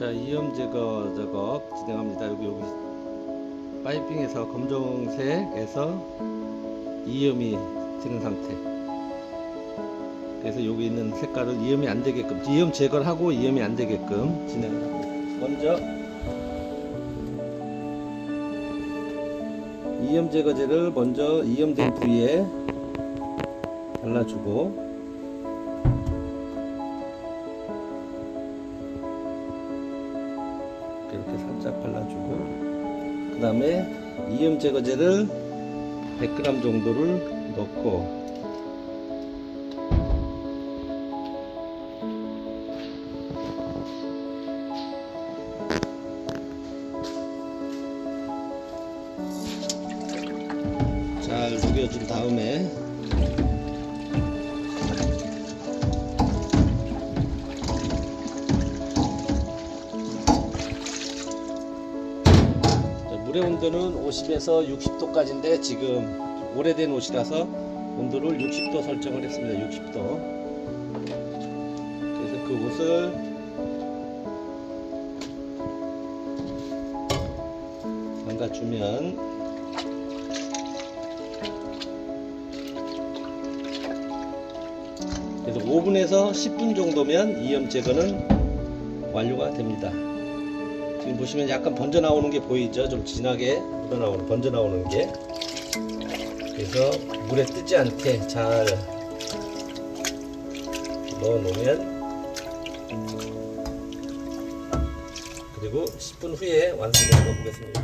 자 이염 제거 작업 진행합니다. 여기 여기 파이핑에서 검정색에서 이염이 지는 상태. 그래서 여기 있는 색깔은 이염이 안 되게끔 이염 제거를 하고 이염이 안 되게끔 진행을 하고 먼저 이염 제거제를 먼저 이염된 부위에 발라주고 이렇게 살짝 발라주고 그 다음에 이염 제거제를 100g 정도를 넣고 잘 녹여준 다음에 물의 온도는 50에서 60도까지인데 지금 좀 오래된 옷이라서 온도를 60도 설정을 했습니다. 60도. 그래서 그 옷을 담가주면 그래서 5분에서 10분 정도면 이염 제거는 완료가 됩니다. 지금 보시면 약간 번져 나오는 게 보이죠? 좀 진하게 묻어 나오는 번져 나오는 게. 그래서 물에 뜨지 않게 잘 넣어 놓으면 그리고 10분 후에 완성되는 거 보겠습니다.